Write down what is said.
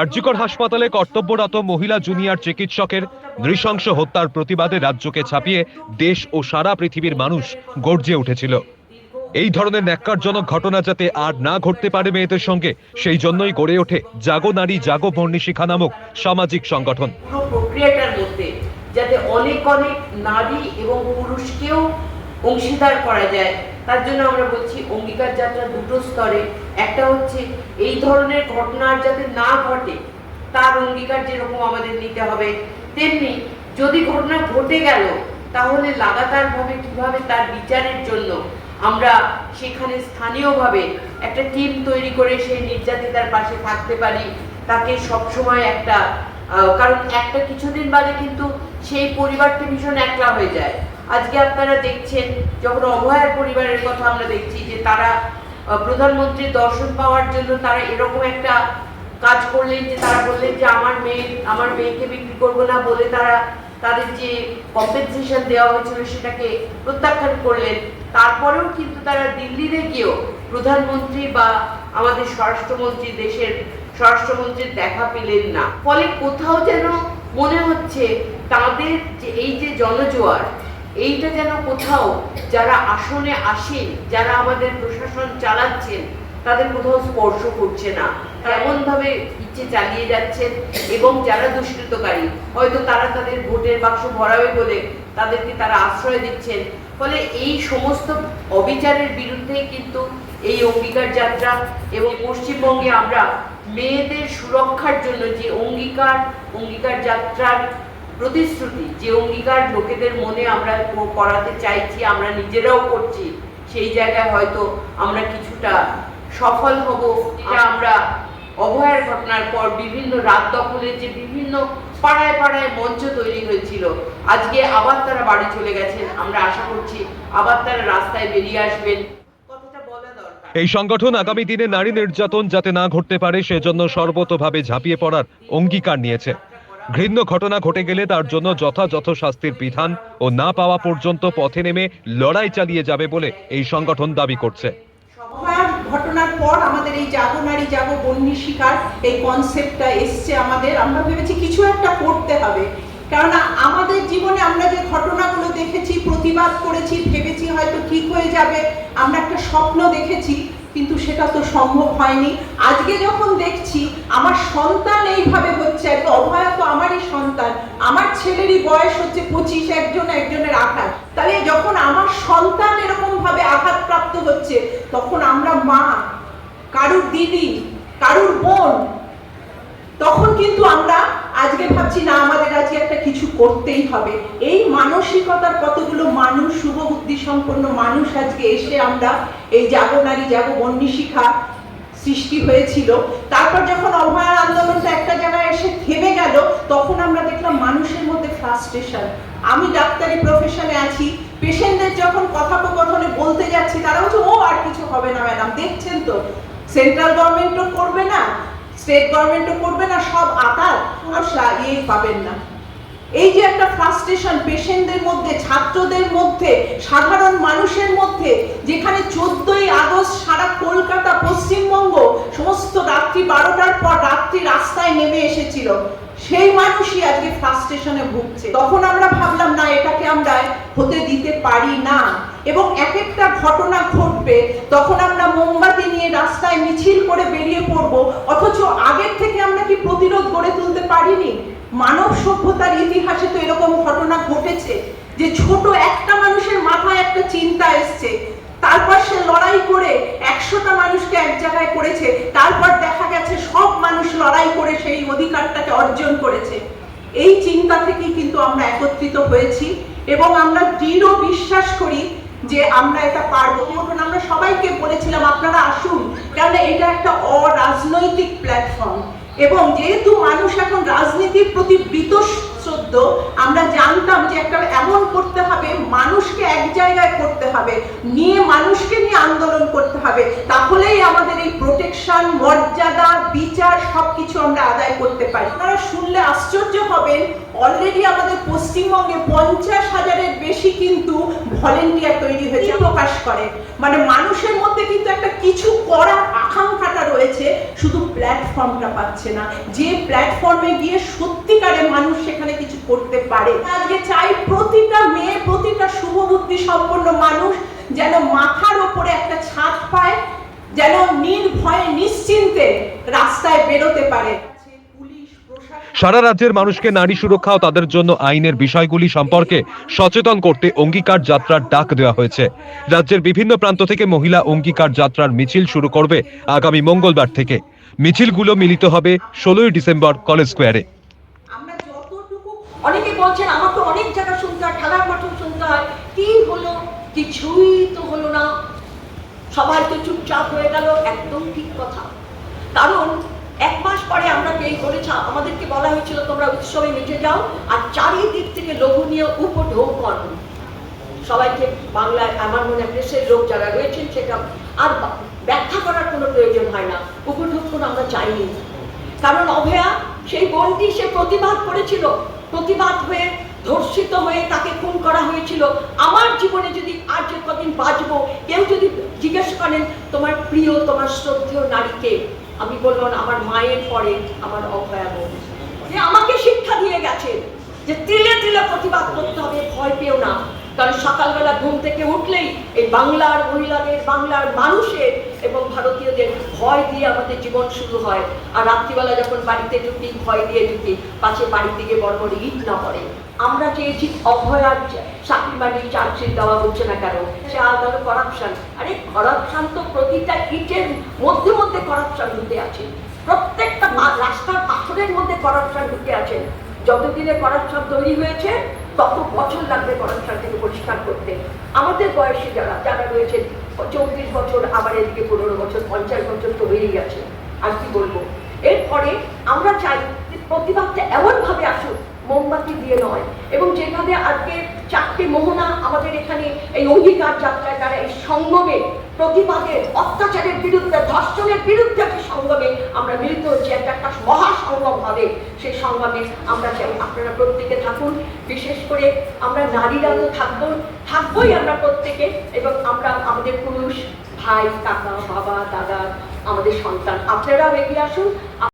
আরজিকর হাসপাতালে কর্তব্যরত মহিলা জুনিয়র চিকিৎসকের নৃশংস হত্যার প্রতিবাদে রাজ্যকে ছাপিয়ে দেশ ও সারা পৃথিবীর মানুষ গর্জে উঠেছিল। এই ধরনের ন্যাক্কারজনক ঘটনা যাতে আর না ঘটতে পারে মেয়েদের সঙ্গে, সেই জন্যই গড়ে ওঠে জাগো নারী, জাগো বর্ণিশিখা নামক সামাজিক সংগঠন। প্রক্রিয়াটার মধ্যে যাতে অনেক অনেক নারী এবং পুরুষকেও অংশীদার করা যায়, তার জন্য আমরা বলছি অঙ্গীকার যাত্রা দুটো স্তরে একটা হচ্ছে এই ধরনের ঘটনা আর যাতে না ঘটে, তার অঙ্গীকার যেরকম আমাদের নিতে হবে, তেমনি যদি ঘটনা ঘটে গেল, তাহলে লাগাতারভাবে কীভাবে তার বিচারের জন্য আমরা সেখানে স্থানীয়ভাবে একটা টিম তৈরি করে সেই নির্যাতিতার পাশে থাকতে পারি, তাকে সবসময় একটা কারণ একটা কিছুদিন বাদে কিন্তু সেই পরিবারটি ভীষণ একলা হয়ে যায়। আজকে আপনারা দেখছেন, যখন অভয়ার পরিবারের কথা আমরা দেখছি যে তারা আহ, প্রধানমন্ত্রীর দর্শন পাওয়ার জন্য তারা এরকম একটা কাজ করলেন যে তারা বললেন যে আমার মেয়ে আমার মেয়েকে বিক্রি করব না বলে তারা তাদের যে কম্পেনসেশন দেওয়া হয়েছিল সেটাকে প্রত্যাখ্যান করলেন। তারপরেও কিন্তু তারা দিল্লিতে গিয়েও প্রধানমন্ত্রী বা আমাদের স্বরাষ্ট্রমন্ত্রী দেশের স্বরাষ্ট্রমন্ত্রীর দেখা পেলেন না। ফলে কোথাও যেন মনে হচ্ছে তাদের এই যে জনজোয়ার এইটা যেন কোথাও যারা আসনে আসেন যারা আমাদের প্রশাসন চালাচ্ছেন তাদের কোথাও স্পর্শ করছে না। এমন ভাবে ইচ্ছে চালিয়ে যাচ্ছেন এবং যারা দুষ্কৃতকারী হয়তো তারা তাদের ভোটের বাক্স ভরাবে বলে তাদেরকে তারা আশ্রয় দিচ্ছেন। ফলে এই সমস্ত অবিচারের বিরুদ্ধে কিন্তু এই অঙ্গীকার যাত্রা এবং পশ্চিমবঙ্গে আমরা মেয়েদের সুরক্ষার জন্য যে অঙ্গীকার অঙ্গীকার যাত্রার প্রতিশ্রুতি যে অঙ্গীকার লোকেদের মনে আমরা করাতে চাইছি আমরা নিজেরাও করছি সেই জায়গায় হয়তো আমরা কিছুটা সফল হব। এটা আমরা অভয়ের ঘটনার পর বিভিন্ন রাত দখলের যে বিভিন্ন পাড়ায় পাড়ায় মঞ্চ তৈরি হয়েছিল আজকে আবার তারা বাড়ি চলে গেছেন। আমরা আশা করছি আবার তারা রাস্তায় বেরিয়ে আসবেন। এই সংগঠন আগামী দিনে নারী নির্যাতন যাতে না ঘটতে পারে সেজন্য সর্বতভাবে ঝাঁপিয়ে পড়ার অঙ্গীকার নিয়েছে। ঘৃণ্য ঘটনা ঘটে গেলে তার জন্য যথাযথ শাস্তির বিধান ও না পাওয়া পর্যন্ত পথে নেমে লড়াই চালিয়ে যাবে বলে এই সংগঠন দাবি করছে। ঘটনার পর আমাদের এই নারী বন্যী শিকার, এই কনসেপ্টটা এসছে আমাদের। আমরা ভেবেছি কিছু একটা করতে হবে। কেননা আমাদের জীবনে আমরা যে ঘটনাগুলো দেখেছি, প্রতিবাদ করেছি, ভেবেছি হয়তো ঠিক হয়ে যাবে। আমরা একটা স্বপ্ন দেখেছি। কিন্তু সেটা তো সম্ভব হয়নি। আজকে যখন দেখছি, আমার সন্তান এইভাবে হচ্ছে একটা অভয়া তো আমারই সন্তান। আমার ছেলেরই বয়স হচ্ছে পঁচিশ, একজন, একজনের আঘাত তাহলে যখন আমার সন্তান এরকম ভাবে আঘাতপ্রাপ্ত হচ্ছে, তখন আমরা মা, কারুর দিদি, কারুর বোন, তখন কিন্তু আমরা আজকে ভাবছি, না, আমাদের আজকে একটা কিছু করতেই হবে। এই মানসিকতার কতগুলো মানুষ, শুভ বুদ্ধি সম্পন্ন মানুষ আজকে এসে আমরা এই জাগো নারী জাগো বন্যী শিখা সৃষ্টি হয়েছিল। তারপর যখন অভয়ার আন্দোলনটা একটা জায়গায় এসে থেমে গেল, তখন আমরা দেখলাম মানুষের মধ্যে ফ্রাস্ট্রেশন আমি ডাক্তারি প্রফেশনে আছি পেশেন্টদের যখন কথোপকথনে বলতে যাচ্ছি তারা বলছে, ও, আর কিছু হবে না ম্যাডাম দেখছেন তো। সেন্ট্রাল গভর্নমেন্টও করবে না স্টেট গভর্নমেন্টও করবে না, সব আতার আর ইয়ে পাবেন না। এই যে একটা ফ্রাস্ট্রেশন পেশেন্টদের মধ্যে, ছাত্রদের মধ্যে, সাধারণ মানুষের মধ্যে, যেখানে চোদ্দই আগস্ট সারা কলকাতা, পশ্চিমবঙ্গ সমস্ত রাত্রি বারোটার পর রাত্রি রাস্তায় নেমে এসেছিল, সেই মানুষই আজকে ফ্রাস্ট্রেশনে ভুগছে। তখন আমরা ভাবলাম, না, এটাকে আমরা হতে দিতে পারি না। এবং এক একটা ঘটনা ঘটবে, তখন আমরা মোমবাতি নিয়ে রাস্তায় মিছিল করে বেরিয়ে পড়ব, অথচ আগের থেকে আমরা কি প্রতিরোধ গড়ে তুলতে পারিনি? মানব সভ্যতার ইতিহাসে তো এরকম ঘটনা ঘটেছে যে ছোট একটা মানুষের মাথায় একটা চিন্তা এসছে, তারপর সে লড়াই করে একশোটা মানুষকে এক জায়গায় করেছে, তারপর দেখা গেছে সব মানুষ লড়াই করে সেই অধিকারটাকে অর্জন করেছে। এই চিন্তা থেকেই কিন্তু আমরা একত্রিত হয়েছি এবং আমরা দৃঢ় বিশ্বাস করি যে আমরা এটা পারব। মতন আমরা সবাইকে বলেছিলাম, আপনারা আসুন কারণ এটা একটা অরাজনৈতিক প্ল্যাটফর্ম এবং যেহেতু মানুষ এখন রাজনীতির প্রতি বীতশ্রদ্ধ আমরা জানতাম যে একটা এমন করতে হবে, মানুষকে এক জায়গায় করতে হবে। নিয়ে মানুষকে নিয়ে আন্দোলন করতে হবে। তাহলেই আমাদের এই প্রোটেকশন মর্যাদা বিচার সবকিছু আমরা আদায় করতে পারি। আপনারা শুনলে আশ্চর্য হবেন অলরেডি আমাদের পশ্চিমবঙ্গে পঞ্চাশ হাজারের বেশি কিন্তু ভলেন্টিয়ার তৈরি হয়েছে প্রকাশ করে। মানে মানুষের মধ্যে কিন্তু একটা কিছু করার আকাঙ্ক্ষাটা রয়েছে শুধু প্ল্যাটফর্মটা পাচ্ছে না। যে প্ল্যাটফর্মে গিয়ে সত্যিকারে মানুষ সেখানে কিছু করতে পারে। আজকে চাই প্রতিটা মেয়ে প্রতিটা যেন মাথার ওপরে একটা ছাদ পায় যেন নির্ভয়ে নিশ্চিন্তে রাস্তায় বেরোতে পারে। সারা রাজ্যের মানুষকে নারী সুরক্ষা ও তাদের জন্য আইনের বিষয়গুলি সম্পর্কে সচেতন করতে অঙ্গীকার যাত্রার ডাক দেওয়া হয়েছে। রাজ্যের বিভিন্ন প্রান্ত থেকে মহিলা অঙ্গীকার যাত্রার মিছিল শুরু করবে আগামী মঙ্গলবার থেকে। মিছিলগুলো মিলিত হবে ষোলোই ডিসেম্বর কলেজ স্কোয়ারে। অনেকে বলছেন আমার তো অনেক জায়গা শুনতে হয় মাঠেও শুনতে হয় কিছুই তো হলো না। সবাই তো চুপচাপ হয়ে গেল, একদম ঠিক কথা। কারণ এক মাস পরে আমরা পেয়ে করেছি, আমাদেরকে বলা হয়েছিল, তোমরা উৎসবে মিটে যাও আর চারিদিক থেকে লোভনীয় উপঢৌকন সবাইকে বাংলায় আমার মনে প্রেসের লোক যারা রয়েছেন, সেটা আর ব্যাখ্যা করার কোনো প্রয়োজন হয় না। উপঢৌকন আমরা চাইনি। কারণ অভয়া সেই বোনটি সে প্রতিবাদ করেছিল। প্রতিবাদ হয়ে ধর্ষিত হয়ে তাকে খুন করা হয়েছিল। আমার জীবনে যদি আর যে কদিন বাঁচবো, কেউ যদি জিজ্ঞেস করেন, তোমার প্রিয়, তোমার শ্রদ্ধেয় নারীকে? আমি বললাম আমার মায়ের পরে আমার অভয়া বোন যে আমাকে শিক্ষা দিয়ে গেছে যে তিলে তিলে প্রতিবাদ করতে হবে, ভয় পেও না। কারণ সকালবেলা ঘুম থেকে উঠলেই এই বাংলার মহিলাদের, বাংলার মানুষের এবং ভারতীয়দের ভয় দিয়ে আমাদের জীবন শুরু হয়। আর রাত্রিবেলা যখন বাড়িতে ঢুকি, ভয় দিয়ে ঢুকি পাশে বাড়ি থেকে বড় বড় ইট না পড়ে। আমরা চেয়েছি অভয়ার চাকরি বাড়ি চার্জশিট দেওয়া হচ্ছে না কেন? সে আলাদা করাপশন আরে করাপশন তো প্রতিটা ইটের মধ্যে মধ্যে করাপশন ঢুকে আছে। প্রত্যেকটা রাস্তার পাথরের মধ্যে করাপশন ঢুকে আছে। যতদিনে করাপশন তৈরি হয়েছে, তত বছর লাগবে করাপশনটাকে পরিষ্কার করতে। আমাদের বয়সে যারা যারা রয়েছে চৌত্রিশ বছর, আবার এদিকে পনেরো বছর, পঞ্চাশ বছর তো হয়েই গেছে। আর কি বলব? এরপরে আমরা চাই প্রতিবাদটা এমনভাবে আসুক, মোমবাতি দিয়ে নয়। এবং যেভাবে আজকে চারটে মোহনা আমাদের এখানে এই অধিকার যাত্রায় তারা এই সঙ্গমে প্রতিবাদের, অত্যাচারের বিরুদ্ধে, ধর্ষণের বিরুদ্ধে একটি সংগ্রামে আমরা মিলিত হচ্ছি, একটা একটা মহাসংগ্রাম হবে, সেই সংগ্রামে আমরা চাই আপনারা প্রত্যেকে থাকুন, বিশেষ করে আমরা নারীরা তো থাকব, থাকবোই আমরা প্রত্যেকে, এবং আমরা আমাদের পুরুষ, ভাই, কাকা, বাবা, দাদা, আমাদের সন্তান, আপনারাও এগিয়ে আসুন।